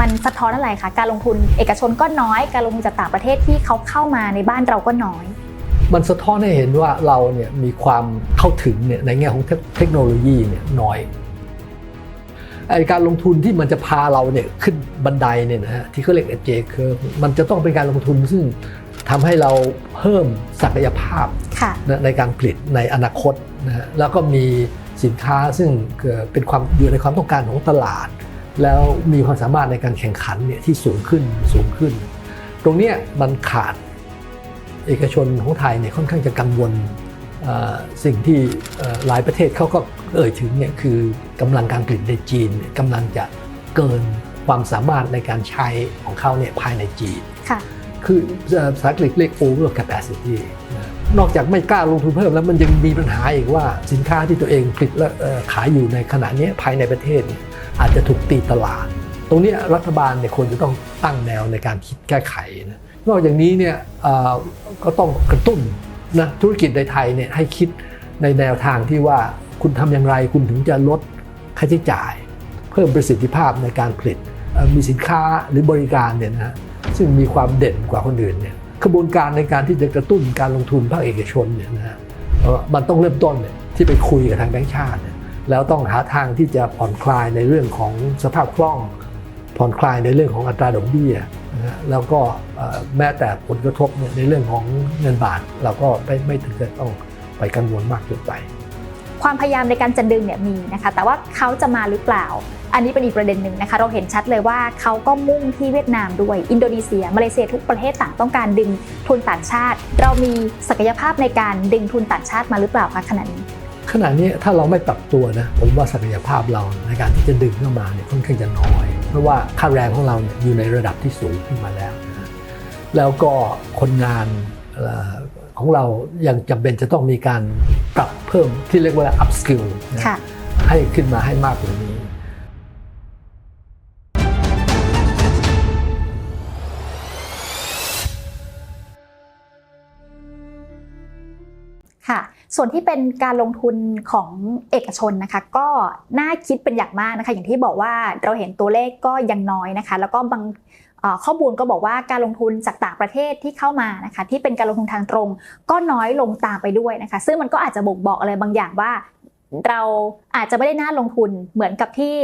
มันสะท้อนอะไรคะการลงทุนเอกชนก็น้อย การลงทุนจากต่างประเทศที่เขาเข้ามาในบ้านเราก็น้อย มันสะท้อนให้เห็นว่าเราเนี่ยมีความเข้าถึงเนี่ยในแง่ของเทคเทคโนโลยีเนี่ยน้อยไอการลงทุนที่มันจะพาเราเนี่ยขึ้นบันไดเนี่ยนะฮะที่เขาเรียก J curve มันจะต้องเป็นการลงทุนซึ่งทำให้เราเพิ่มศักยภาพค่ะนะในการผลิตในอนาคตนะฮะแล้วก็มีสินค้าซึ่งเอ่อเป็นความอยู่ในความต้องการของตลาด แล้วมีความสามารถในการแข่งขันเนี่ยที่สูงขึ้นสูงขึ้น ตรงเนี้ยมันขาดเอกชนของไทยเนี่ยค่อนข้างจะกังวลเอ่อสิ่งที่เอ่อหลายประเทศเขาก็เอ่ยถึงเนี่ยคือกำลังการผลิตในจีนเนี่ยกำลังจะเกินความสามารถในการใช้ของเขาเนี่ยภายในจีนค่ะคือเอ่อภาษาอังกฤษเรียก over capacity นะนอกจากไม่กล้าลงทุนเพิ่มแล้วมันยังมีปัญหาอีกว่าสินค้าที่ตัวเองผลิตและเอ่อขายอยู่ในขณะนี้ภายในประเทศเนี่ย อาจจะถูกตีตลาด ตรงนี้รัฐบาลเนี่ยควรจะต้องตั้งแนวในการคิดแก้ไขนะนอกจากนี้เนี่ยก็ต้องกระตุ้นนะธุรกิจในไทยเนี่ยให้คิดในแนวทางที่ว่าคุณทำอย่างไรคุณถึงจะลดค่าใช้จ่าย เพิ่มประสิทธิภาพในการผลิตมีสินค้าหรือบริการเนี่ยนะซึ่งมีความเด่นกว่าคนอื่นเนี่ยกระบวนการในการที่จะกระตุ้นการลงทุนภาคเอกชนเนี่ยนะฮะมันต้องเริ่มต้นเนี่ยที่ไปคุยกับทางแบงก์ชาติ แล้วต้องหาทางที่จะผ่อนคลายในเรื่องของสภาพคล่อง ผ่อนคลายในเรื่องของอัตราดอกเบี้ยแล้วก็แม้แต่ผลกระทบในเรื่องของเงินบาท เราก็ไม่ไม่ถึงกับต้องไปกังวลมากเกินไป ความพยายามในการจะดึงเนี่ยมีนะคะ แต่ว่าเขาจะมาหรือเปล่า อันนี้เป็นอีกประเด็นหนึ่งนะคะ เราเห็นชัดเลยว่าเขาก็มุ่งที่เวียดนามด้วย อินโดนีเซีย มาเลเซียทุกประเทศต่างต้องการดึงทุนต่างชาติ เรามีศักยภาพในการดึงทุนต่างชาติมาหรือเปล่าคะขณะนี้ ขณะนี้ถ้าเราไม่ปรับตัวนะผมว่าศักยภาพเราในการที่จะดึงเข้ามาเนี่ยค่อนข้างจะน้อย เพราะว่าค่าแรงของเราเนี่ยอยู่ในระดับที่สูงขึ้นมาแล้วนะแล้วก็คนงานเอ่อของเรายังจำเป็นจะต้องมีการปรับเพิ่มที่เรียกว่า up skill นะค่ะให้ขึ้นมาให้มากกว่านี้ค่ะ ส่วนที่เป็นการลงทุนของเอกชนนะคะ ก็น่าคิดเป็นอย่างมากนะคะ อย่างที่บอกว่าเราเห็นตัวเลขก็ยังน้อยนะคะ แล้วก็บางข้อมูลก็บอกว่าการลงทุนจากต่างประเทศที่เข้ามานะคะที่เป็นการลงทุนทางตรง ก็น้อยลงตามไปด้วยนะคะ ซึ่งมันก็อาจจะบ่งบอกอะไรบางอย่างว่า เราอาจจะไม่ได้น่าลงทุนเหมือนกับที่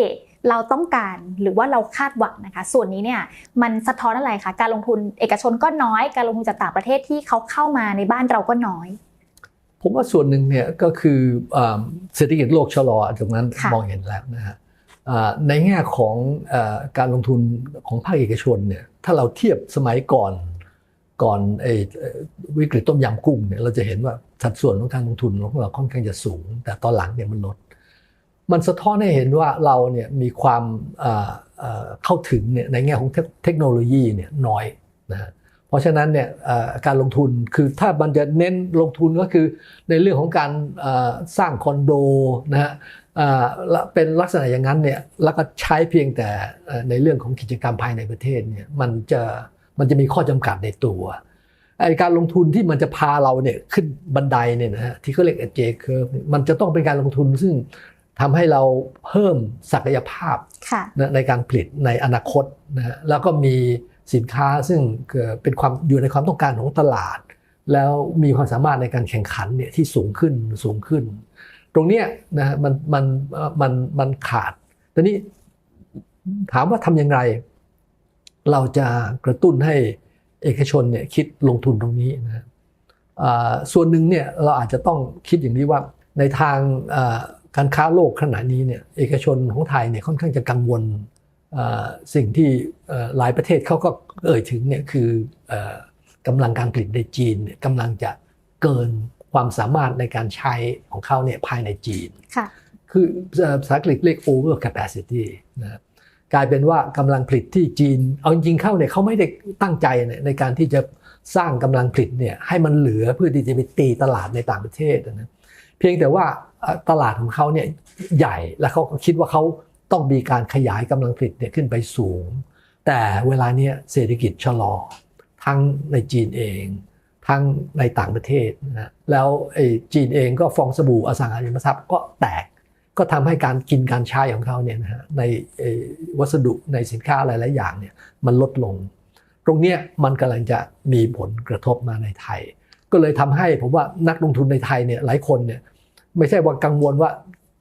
เราต้องการหรือว่าเราคาดหวังนะคะ ส่วนนี้เนี่ยมันสะท้อนอะไรคะการลงทุนเอกชนก็น้อย การลงทุนจากต่างประเทศที่เขาเข้ามาในบ้านเราก็น้อย ผมว่าส่วนหนึ่งเนี่ยก็คืออ่าเศรษฐกิจโลกชะลอตรงนั้นค่ะมองเห็นแล้วนะฮะอ่าในแง่ของอาการลงทุนของภาคเอกชนเนี่ยถ้าเราเทียบสมัยก่อนก่อนไอ้เอ่อวิกฤตต้มยำกุ้งเนี่ยเราจะเห็นว่าสัดส่วนของการลงทุนของเราค่อนข้างจะสูง แต่ตอนหลังเนี่ยมันลด มันสะท้อนให้เห็นว่าเราเนี่ยมีความอ่าอ่าเข้าถึงเนี่ยในแง่ของเทคเทคโนโลยีเนี่ยน้อยนะฮะ เพราะฉะนั้นเนี่ยเอ่อการลงทุนคือถ้ามันจะเน้นลงทุนก็คือในเรื่องของการเอ่อสร้างคอนโดนะฮะเอ่อและเป็นลักษณะอย่างนั้นเนี่ยแล้วก็ใช้เพียงแต่เอ่อในเรื่องของกิจกรรมภายในประเทศเนี่ยมันจะมันจะมีข้อจำกัดในตัวไอการลงทุนที่มันจะพาเราเนี่ยขึ้นบันไดเนี่ยนะฮะที่เขาเรียก J curve เนี่ยมันจะต้องเป็นการลงทุนซึ่งทำให้เราเพิ่มศักยภาพค่ะนะในการผลิตในอนาคตนะฮะแล้วก็มี สินค้าซึ่งเป็นความอยู่ในความต้องการของตลาด แล้วมีความสามารถในการแข่งขันเนี่ยที่สูงขึ้นสูงขึ้น ตรงเนี้ยนะฮะมันมันมันมันขาดตอนนี้ถามว่าทำยังไงเราจะกระตุ้นให้เอกชนเนี่ยคิดลงทุนตรงนี้นะฮะส่วนหนึ่งเนี่ยเราอาจจะต้องคิดอย่างนี้ว่าในทางการค้าโลกขณะนี้เนี่ยเอกชนของไทยเนี่ยค่อนข้างจะกังวล สิ่งที่เอ่อหลายประเทศเขาก็เอ่ยถึงเนี่ยคือเอ่อกำลังการผลิตในจีนเนี่ยกำลังจะเกินความสามารถในการใช้ของเขาเนี่ยภายในจีนค่ะคือเอ่อภาษาอังกฤษเรียก over capacity นะครับกลายเป็นว่ากำลังผลิตที่จีน เอาจริงๆเข้าเนี่ยเขาไม่ได้ตั้งใจเนี่ยในการที่จะสร้างกำลังผลิตเนี่ยให้มันเหลือเพื่อที่จะไปตีตลาดในต่างประเทศนะเพียงแต่ว่าเอ่อตลาดของเขาเนี่ยใหญ่แล้วเขาก็คิดว่าเขา ต้องมีการขยายกำลังผลิตเนี่ยขึ้นไปสูง แต่เวลาเนี้ยเศรษฐกิจชะลอ ทั้งในจีนเอง ทั้งในต่างประเทศนะแล้วไอ้จีนเองก็ฟองสบู่อสังหาริมทรัพย์ก็แตกก็ทำให้การกินการใช้ของเขาเนี่ยนะฮะในวัสดุในสินค้าหลาย ๆ อย่างเนี่ยมันลดลง ตรงเนี้ยมันกำลังจะมีผลกระทบมาในไทย ก็เลยทำให้ผมว่านักลงทุนในไทยเนี่ยหลายคนเนี่ยไม่ใช่ว่ากังวลว่า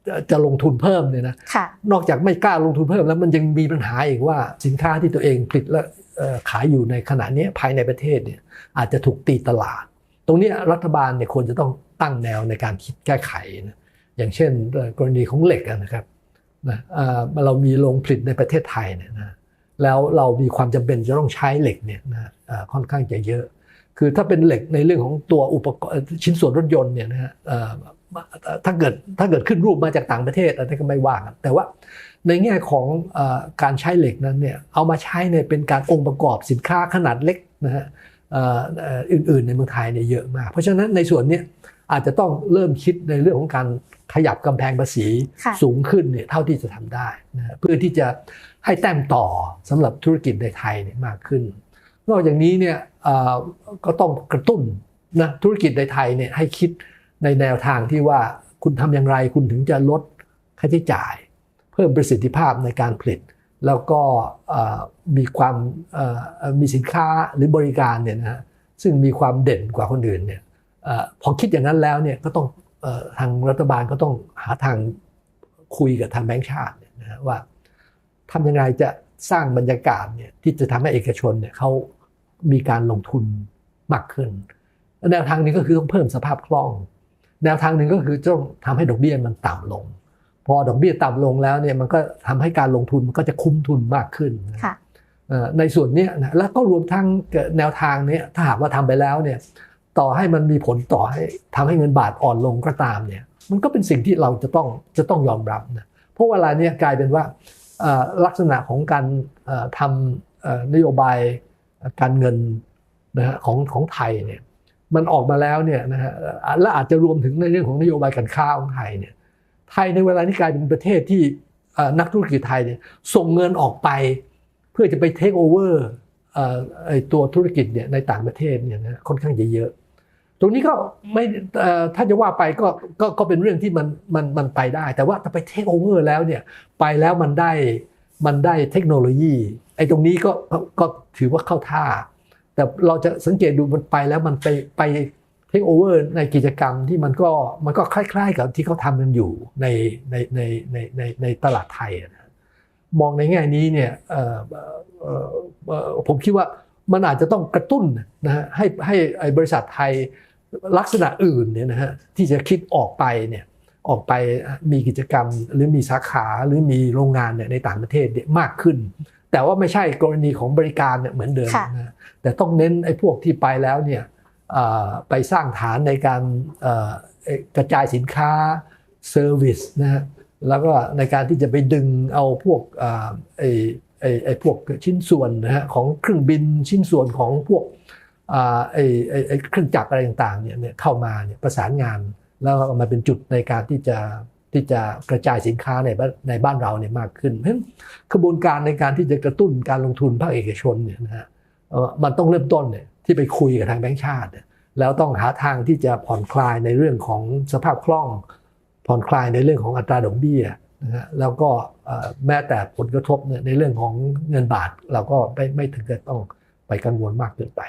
จะจะลงทุนเพิ่มเนี่ยนะค่ะนอกจากไม่กล้าลงทุนเพิ่มแล้วมันยังมีปัญหาอีกว่าสินค้าที่ตัวเองผลิตและเอ่อขายอยู่ในขณะนี้ภายในประเทศเนี่ยอาจจะถูกตีตลาด ตรงเนี้ยรัฐบาลเนี่ยควรจะต้องตั้งแนวในการคิดแก้ไขนะอย่างเช่นเอ่อกรณีของเหล็กอะนะครับนะเอ่อเรามีโรงผลิตในประเทศไทยเนี่ยนะแล้วเรามีความจำเป็นจะต้องใช้เหล็กเนี่ยนะเอ่อค่อนข้างจะเยอะ คือถ้าเป็นเหล็กในเรื่องของตัวอุปกรณ์ชิ้นส่วนรถยนต์เนี่ยนะฮะเอ่อถ้าเกิดถ้าเกิดขึ้นรูปมาจากต่างประเทศอันนี้ก็ไม่ว่ากันแต่ว่าในแง่ของเออการใช้เหล็กนั้นเนี่ยเอามาใช้เนี่ยเป็นการองค์ประกอบสินค้าขนาดเล็กนะฮะเอ่อเอ่ออื่นๆในเมืองไทยเนี่ยเยอะมาก เพราะฉะนั้นในส่วนเนี้ยอาจจะต้องเริ่มคิดในเรื่องของการขยับกำแพงภาษีค่ะสูงขึ้นเนี่ยเท่าที่จะทำได้นะฮะเพื่อที่จะให้แต้มต่อสำหรับธุรกิจในไทยเนี่ยมากขึ้น นอกจากนี้เนี่ยก็ต้องกระตุ้นนะธุรกิจในไทยเนี่ยให้คิดในแนวทางที่ว่าคุณทำอย่างไรคุณถึงจะลดค่าใช้จ่าย เพิ่มประสิทธิภาพในการผลิต แล้วก็มีความมีสินค้าหรือบริการเนี่ยนะฮะซึ่งมีความเด่นกว่าคนอื่นเนี่ยอพอคิดอย่างนั้นแล้วเนี่ยก็ต้องอทางรัฐบาลก็ต้องหาทางคุยกับทางแบงก์ชาตินะว่าทำยังไงจะสร้างบรรยากาศเนี่ยที่จะทำให้เอกชนเนี่ยเขา มีการลงทุนมากขึ้น แนวทางหนี้ก็คือต้องเพิ่มสภาพคล่อง แนวทางหนึ่งก็คือต้องทำให้ดอกเบี้ยมันต่ำลง พอดอกเบี้ยต่ำลงแล้วเนี่ยมันก็ทำให้การลงทุนมันก็จะคุ้มทุนมากขึ้นนะค่ะเอ่อในส่วนเนี้ยนะแล้วก็รวมทั้งแนวทางเนี้ยถ้าหากว่าทำไปแล้วเนี่ยต่อให้มันมีผลต่อให้ทำให้เงินบาทอ่อนลงก็ตามเนี่ยมันก็เป็นสิ่งที่เราจะต้องจะต้องยอมรับนะเพราะเวลาเนี้ยกลายเป็นว่าเอ่อลักษณะของการเอ่อทำเอ่อนโยบาย การเงินนะฮะของของไทยเนี่ยมันออกมาแล้วเนี่ยนะฮะและอาจจะรวมถึงในเรื่องของนโยบายการค้าของไทยเนี่ยไทยในเวลานี้กลายเป็นประเทศที่นักธุรกิจไทยเนี่ยส่งเงินออกไป เพื่อจะไปเทคโอเวอร์ตัวธุรกิจเนี่ยในต่างประเทศเนี่ยนะค่อนข้างจะเยอะตรงนี้ก็ไม่ถ้าจะว่าไปก็ก็ก็เป็นเรื่องที่มันมันมันไปได้ แต่ว่าถ้าไปเทคโอเวอร์แล้วเนี่ยไปแล้วมันได้ มันได้เทคโนโลยีไอ้ตรงนี้ก็ก็ถือว่าเข้าท่า แต่เราจะสังเกตดูมันไปแล้วมันไปไปเทคโอเวอร์ในกิจกรรมที่มันก็มันก็คล้าย ๆ กับที่เขาทำกันอยู่ในในในในในในตลาดไทยนะมองในแง่นี้เนี่ยผมคิดว่ามันอาจจะต้องกระตุ้นนะฮะให้ให้บริษัทไทยลักษณะอื่นเนี่ยนะฮะที่จะคิดออกไปเนี่ย ออกไปมีกิจกรรม หรือมีสาขาหรือมีโรงงานเนี่ยในต่างประเทศเนี่ยมากขึ้น แต่ว่าไม่ใช่กรณีของบริการเนี่ยเหมือนเดิมค่ะนะฮะแต่ต้องเน้นไอ้พวกที่ไปแล้วเนี่ยเอ่อไปสร้างฐานในการเอ่อเอ่อกระจายสินค้าเซอร์วิสนะฮะแล้วก็ในการที่จะไปดึงเอาพวกอ่าไอ้ไอ้ไอ้พวกชิ้นส่วนนะฮะของเครื่องบินชิ้นส่วนของพวกอ่าไอ้ไอ้ไอ้เครื่องจักรอะไรต่างๆเนี่ยเนี่ยเข้ามาเนี่ยประสานงาน แล้วเอามาเป็นจุดในการที่จะที่จะกระจายสินค้าในบ้านในบ้านเราเนี่ยมากขึ้น เพราะฉะนั้นกระบวนการในการที่จะกระตุ้นการลงทุนภาคเอกชนเนี่ยนะฮะเออมันต้องเริ่มต้นเนี่ยที่ไปคุยกับทางแบงก์ชาติ แล้วต้องหาทางที่จะผ่อนคลายในเรื่องของสภาพคล่อง ผ่อนคลายในเรื่องของอัตราดอกเบี้ยนะฮะแล้วก็แม้แต่ผลกระทบเนี่ยในเรื่องของเงินบาท เราก็ไม่ไม่ถึงกับต้องไปกังวลมากเกินไป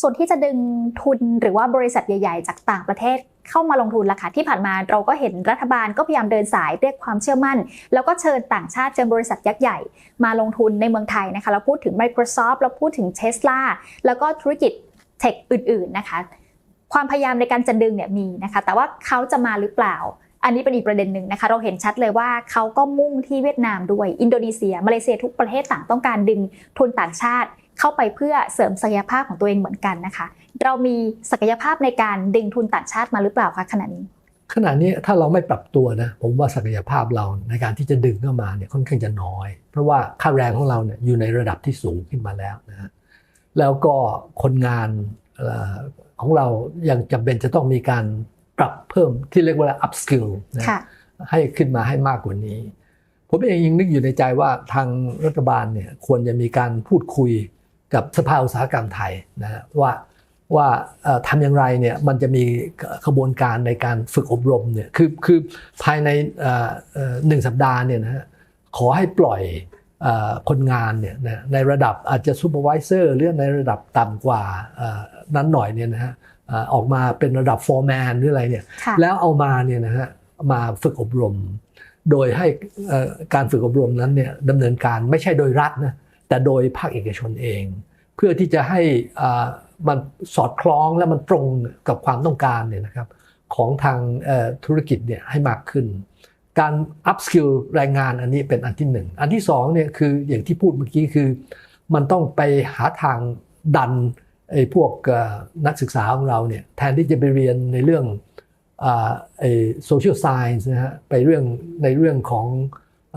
ส่วนที่จะดึงทุนหรือว่าบริษัทใหญ่ ๆ จากต่างประเทศเข้ามาลงทุนล่ะค่ะที่ผ่านมาเราก็เห็นรัฐบาลก็พยายามเดินสายเรียกความเชื่อมั่น แล้วก็เชิญต่างชาติเชิญบริษัทยักษ์ใหญ่ มาลงทุนในเมืองไทยนะคะเราพูดถึง Microsoft เราพูดถึง Tesla แล้วก็ธุรกิจเทคอื่น ๆนะคะ ความพยายามในการจะดึงเนี่ยมีนะคะ แต่ว่าเขาจะมาหรือเปล่า อันนี้เป็นอีกประเด็นหนึ่งนะคะ เราเห็นชัดเลยว่าเขาก็มุ่งที่เวียดนามด้วย อินโดนีเซีย มาเลเซียทุกประเทศต่างต้องการดึงทุนต่างชาติ เข้าไปเพื่อเสริมศักยภาพของตัวเองเหมือนกันนะคะ เรามีศักยภาพในการดึงทุนต่างชาติมาหรือเปล่าคะขณะนี้ ขณะนี้ถ้าเราไม่ปรับตัวนะผมว่าศักยภาพเราในการที่จะดึงเข้ามาเนี่ยค่อนข้างจะน้อย เพราะว่าค่าแรงของเราเนี่ยอยู่ในระดับที่สูงขึ้นมาแล้วนะฮะแล้วก็คนงานเอ่อของเรายังจำเป็นจะต้องมีการปรับเพิ่มที่เรียกว่า up skill นะค่ะให้ขึ้นมาให้มากกว่านี้ ผมเองยังนึกอยู่ในใจว่าทางรัฐบาลเนี่ยควรจะมีการพูดคุย กับสภาอุตสาหกรรมไทยนะฮะว่าว่าเอ่อทำอย่างไรเนี่ยมันจะมีขบวนการในการฝึกอบรมเนี่ยคือคือภายในเอ่อเอ่อหนึ่งสัปดาห์เนี่ยนะฮะขอให้ปล่อยเอ่อคนงานเนี่ยนะในระดับอาจจะซูเปอร์วิเซอร์หรือในระดับต่ำกว่าเอ่อนั้นหน่อยเนี่ยนะฮะเอ่อออกมาเป็นระดับฟอร์แมนหรืออะไรเนี่ยค่ะแล้วเอามาเนี่ยนะฮะมาฝึกอบรม โดยให้เอ่อการฝึกอบรมนั้นเนี่ยดำเนินการไม่ใช่โดยรัฐนะ แต่โดยภาคเอกชนเอง เพื่อที่จะให้มันสอดคล้องและมันตรงกับความต้องการเนี่ยนะครับของทางธุรกิจเนี่ยให้มากขึ้น การ up skill แรงงานอันนี้เป็นอันที่หนึ่งอันที่สองเนี่ยคืออย่างที่พูดเมื่อกี้คือ มันต้องไปหาทางดันไอ้พวกนักศึกษาของเราเนี่ยแทนที่จะไปเรียนในเรื่องอไอ้ social science นะฮะไปเรื่องในเรื่องของ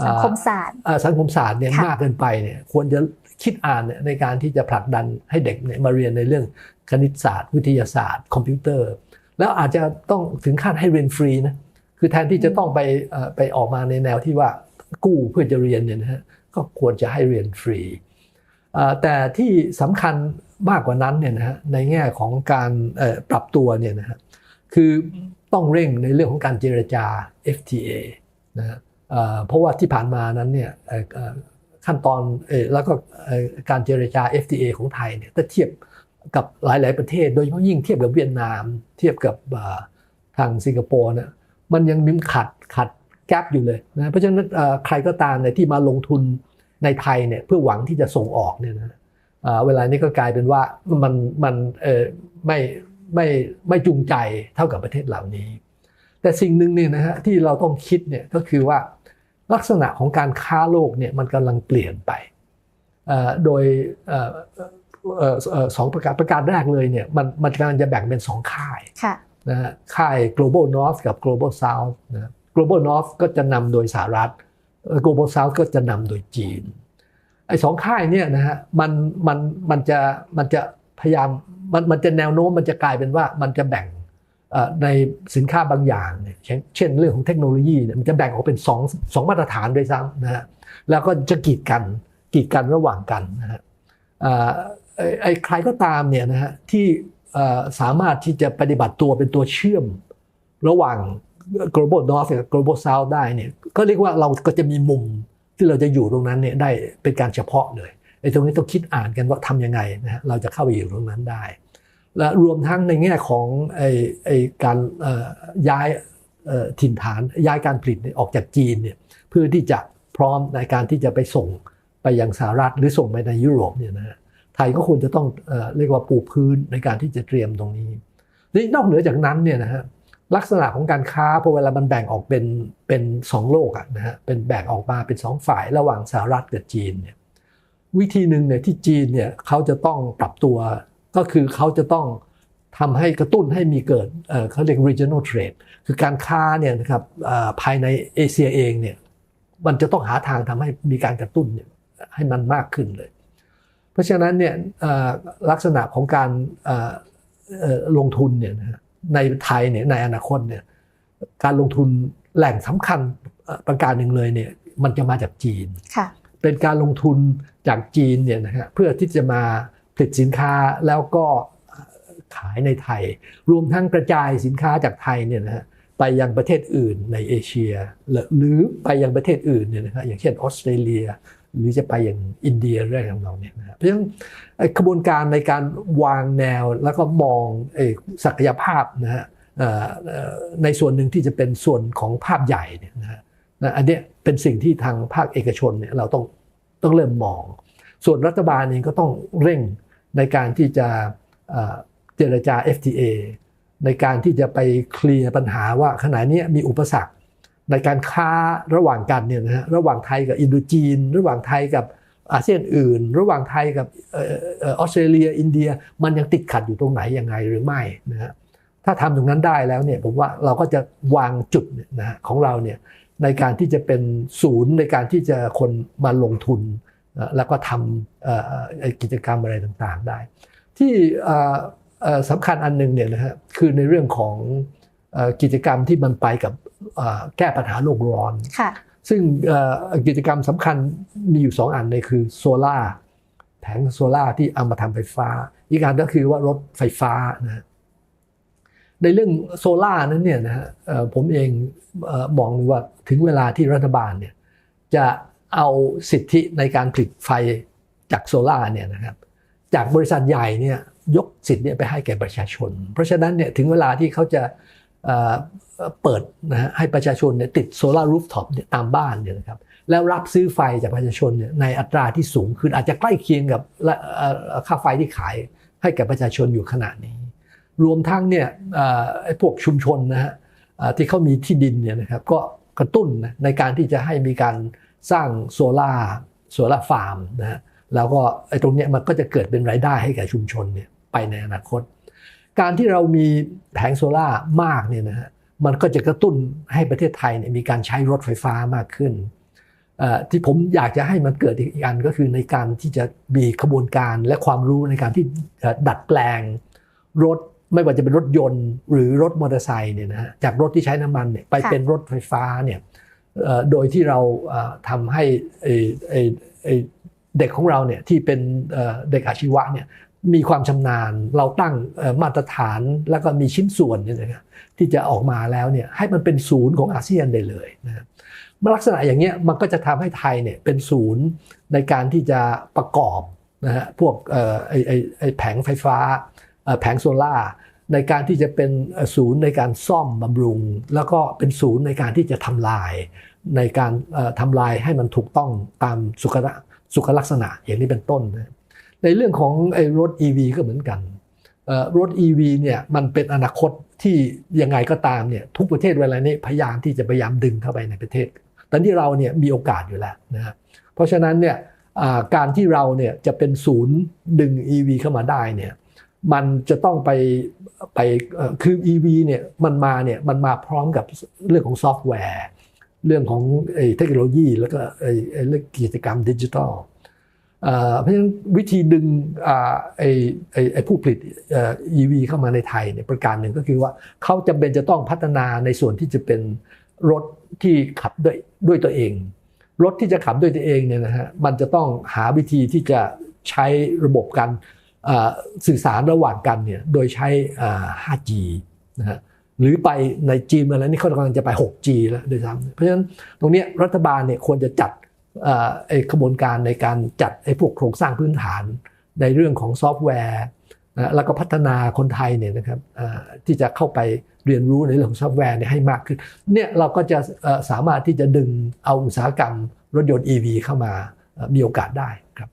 สังคมศาสตร์อ่าสังคมศาสตร์เนี่ยค่ะมากเกินไปเนี่ยควรจะคิดอ่านเนี่ยในการที่จะผลักดันให้เด็กเนี่ยมาเรียนในเรื่องคณิตศาสตร์ วิทยาศาสตร์ คอมพิวเตอร์ แล้วอาจจะต้องถึงขั้นให้เรียนฟรีนะคือแทนที่จะต้องไปเอ่อไปออกมาในแนวที่ว่ากู้เพื่อจะเรียนเนี่ยนะฮะก็ควรจะให้เรียนฟรีเอ่อแต่ที่สำคัญมากกว่านั้นเนี่ยนะฮะในแง่ของการเอ่อปรับตัวเนี่ยนะฮะคือต้องเร่งในเรื่องของการเจรจา FTA นะฮะ เพราะว่าที่ผ่านมานั้นเนี่ยขั้นตอนแล้วก็การเจรจา FTA ของไทยเนี่ยถ้าเทียบกับหลายๆประเทศ โดยเฉพาะยิ่งเทียบกับเวียดนาม เทียบกับทางสิงคโปร์เนี่ยมันยังมีขัดขัดแกลบอยู่เลยนะเพราะฉะนั้นใครก็ตามเนี่ยที่มาลงทุนในไทยเนี่ยเพื่อหวังที่จะส่งออกเนี่ยนะเวลานี้ก็กลายเป็นว่ามันมันไม่ไม่ไม่จูงใจเท่ากับประเทศเหล่านี้ แต่สิ่งหนึ่งเนี่ยนะฮะที่เราต้องคิดเนี่ยก็คือว่าลักษณะของการค้าโลกเนี่ยมันกำลังเปลี่ยนไปเอ่อโดยเอ่อเอ่อเอ่อสองประการประการแรกเลยเนี่ยมันมันกำลังจะแบ่งเป็นสองค่ายค่ะนะฮะค่าย global north กับ global south นะ global north ก็จะนำโดยสหรัฐเอ่อ global south ก็จะนำโดยจีนไอ้สองค่ายเนี่ยนะฮะมันมันมันจะมันจะพยายามมันมันจะแนวโน้มมันจะกลายเป็นว่ามันจะแบ่งเอ่อ ในสินค้าบางอย่างเช่นเช่นเรื่องของเทคโนโลยีมันจะแบ่งออกเป็นสองสอมาตรฐานด้วยซ้ำนะฮะแล้วก็จะกีดกันกีดกันระหว่างกันนะฮะไอ้ใครก็ตามเนี่ยนะฮะที่สามารถที่จะปฏิบัติตัวเป็นตัวเชื่อมระหว่าง global north กับ global south ได้เนี่ยก็เรียกว่าเราก็จะมีมุมที่เราจะอยู่ตรงนั้นเนี่ยได้เป็นการเฉพาะเลยไอ้ตรงนี้ต้องคิดอ่านกันว่าทำยังไงนะฮะเราจะเข้าไปอยู่ตรงนั้นได้ และรวมทั้งในแง่ของไอ้ไอ้การย้ายถิ่นฐานย้ายการผลิตออกจากจีนเนี่ยเพื่อที่จะพร้อมในการที่จะไปส่งไปยังสหรัฐหรือส่งไปในยุโรปเนี่ยนะฮะไทยก็ควรจะต้องเอเรียกว่าปูพื้นในการที่จะเตรียมตรงนี้นี่นอกเหนือจากนั้นเนี่ยนะฮะลักษณะของการค้าพอเวลามันแบ่งออกเป็นเป็นสองโลกอะนะฮะเป็นแบ่งออกมาเป็นสองฝ่ายระหว่างสหรัฐกับจีนเนี่ยวิธีหนึ่งเนี่ยที่จีนเนี่ยเขาจะต้องปรับตัว ก็คือเขาจะต้องทำให้กระตุ้นให้มีเกิดเอ่อเขาเรียก regional trade คือการค้าเนี่ยนะครับเอ่อภายในเอเชียเองเนี่ยมันจะต้องหาทางทำให้มีการกระตุ้นเนี่ยให้มันมากขึ้นเลย เพราะฉะนั้นเนี่ยเอ่อลักษณะของการเอ่อเอ่อลงทุนเนี่ยนะฮะในไทยเนี่ยในอนาคตเนี่ยการลงทุนแหล่งสำคัญเอ่อประการหนึ่งเลยเนี่ยมันจะมาจากจีนค่ะเป็นการลงทุนจากจีนเนี่ยนะฮะเพื่อที่จะมา ผลิตสินค้าแล้วก็ขายในไทย รวมทั้งกระจายสินค้าจากไทยเนี่ยนะฮะไปยังประเทศอื่นในเอเชีย หรือไปยังประเทศอื่นเนี่ยนะฮะอย่างเช่นออสเตรเลีย หรือจะไปอย่างอินเดียเรื่องของเราเนี่ยนะเพราะฉะนั้นกระบวนการในการวางแนวแล้วก็มองไอ้ศักยภาพนะฮะในส่วนหนึ่งที่จะเป็นส่วนของภาพใหญ่เนี่ยนะฮะอันนี้เป็นสิ่งที่ทางภาคเอกชนเนี่ยเราต้องต้องเริ่มมอง ส่วนรัฐบาลเองก็ต้องเร่งในการที่จะเจรจา FTA ในการที่จะไปเคลียร์ปัญหาว่าขณะนี้มีอุปสรรค ในการค้าระหว่างกันเนี่ยนะฮะระหว่างไทยกับอินโดจีน ระหว่างไทยกับอาเซียนอื่น ระหว่างไทยกับออสเตรเลีย อินเดียมันยังติดขัดอยู่ตรงไหนยังไงหรือไม่นะฮะถ้าทำตรงนั้นได้แล้วเนี่ยผมว่าเราก็จะวางจุดเนี่ยนะฮะของเราเนี่ยในการที่จะเป็นศูนย์ในการที่จะคนมาลงทุน แล้วก็ทำเอ่อเอ่อกิจกรรมอะไรต่างๆได้ ที่เอ่อเอ่อสำคัญอันหนึงเนี่ยนะฮะคือในเรื่องของเอ่อกิจกรรมที่มันไปกับเอ่อแก้ปัญหาโลกร้อนค่ะซึ่งเอ่อกิจกรรมสำคัญมีอยู่ 2 อันเลยคือโซลาร์แผงโซลาร์ที่เอามาทำไฟฟ้า อีกการก็คือว่ารถไฟฟ้านะฮะในเรื่องโซล่านั้นเนี่ยนะฮะเอ่อผมเองเอ่อมองว่าถึงเวลาที่รัฐบาลเนี่ยจะ เอาสิทธิในการผลิตไฟจากโซล่าเนี่ยนะครับจากบริษัทใหญ่เนี่ยยกสิทธิ์เนี่ยไปให้แก่ประชาชน เพราะฉะนั้นเนี่ยถึงเวลาที่เขาจะเเปิดนะฮะให้ประชาชนเนี่ยติดโซลารูฟท็อปเนี่ยตามบ้านเนี่ยนะครับแล้วรับซื้อไฟจากประชาชนเนี่ยในอัตราที่สูงขึ้นอาจจะใกล้เคียงกับค่าไฟที่ขายให้แก่ประชาชนอยู่ขณะนี้ รวมทั้งเนี่ยไอ้พวกชุมชนนะฮะที่เขามีที่ดินเนี่ยนะครับก็กระตุ้นนะในการที่จะให้มีการ สร้างโซลาร์โซล่าฟาร์มนะฮะแล้วก็ไอ้ตรงเนี้ยมันก็จะเกิดเป็นรายได้ให้แก่ชุมชนเนี่ยไปในอนาคต การที่เรามีแผงโซล่ามากเนี่ยนะฮะมันก็จะกระตุ้นให้ประเทศไทยเนี่ยมีการใช้รถไฟฟ้ามากขึ้น ที่ผมอยากจะให้มันเกิดอีกอันก็คือในการที่จะมีขบวนการและความรู้ในการที่ดัดแปลงรถไม่ว่าจะเป็นรถยนต์หรือรถมอเตอร์ไซค์เนี่ยนะฮะจากรถที่ใช้น้ำมันเนี่ยไปเป็นรถไฟฟ้าเนี่ย โดยที่เราทำให้ไอไอไอเด็กของเราเนี่ยที่เป็นเด็กอาชีวะเนี่ยมีความชำนาญเราตั้งมาตรฐานแล้วก็มีชิ้นส่วนเนี่ยนะที่จะออกมาแล้วเนี่ยให้มันเป็นศูนย์ของอาเซียนได้เลยนะครับลักษณะอย่างเงี้ยมันก็จะทำให้ไทยเนี่ยเป็นศูนย์ในการที่จะประกอบนะฮะพวกไอ้ไอไอแผงไฟฟ้าแผงโซล่า ในการที่จะเป็นศูนย์ในการซ่อมบำรุง แล้วก็เป็นศูนย์ในการที่จะทำลาย ในการทำลายให้มันถูกต้องตามสุขละสุขลักษณะอย่างนี้เป็นต้น ในเรื่องของไอ้รถ EV ก็เหมือนกันเอ่อรถ EV เนี่ยมันเป็นอนาคตที่ยังไงก็ตามเนี่ยทุกประเทศเวลานี้พยายามที่จะพยายามดึงเข้าไปในประเทศแต่ที่เราเนี่ยมีโอกาสอยู่แล้วนะเพราะฉะนั้นเนี่ยการที่เราเนี่ยจะเป็นศูนย์ดึง EV เข้ามาได้เนี่ย มันจะต้องไปไปเอ่อคือ EV เนี่ยมันมาเนี่ยมันมาพร้อมกับเรื่องของซอฟต์แวร์ เรื่องของเทคโนโลยี แล้วก็เรื่องกิจกรรมดิจิทัลเพราะฉะนั้นวิธีดึงไอ้ไอ้ผู้ผลิตอ่อ EV เข้ามาในไทยเนี่ยประการหนึ่งก็คือว่าเขาจำเป็นจะต้องพัฒนาในส่วนที่จะเป็นรถที่ขับด้วยด้วยตัวเอง รถที่จะขับด้วยตัวเองเนี่ยนะฮะมันจะต้องหาวิธีที่จะใช้ระบบการ สื่อสารระหว่างกันเนี่ยโดยใช้ 5G นะฮะหรือไปในจีนมาแล้วนี่เขากำลังจะไป 6G แล้วด้วยซ้ำเพราะฉะนั้นตรงนี้รัฐบาลเนี่ยควรจะจัดไอ้ขบวนการในการจัดไอ้พวกโครงสร้างพื้นฐานในเรื่องของซอฟต์แวร์นะแล้วก็พัฒนาคนไทยเนี่ยนะครับที่จะเข้าไปเรียนรู้ในเรื่องของซอฟต์แวร์เนี่ยให้มากขึ้นเนี่ยเราก็จะสามารถที่จะดึงเอาอุตสาหกรรมรถยนต์ EV เข้ามามีโอกาสได้ครับ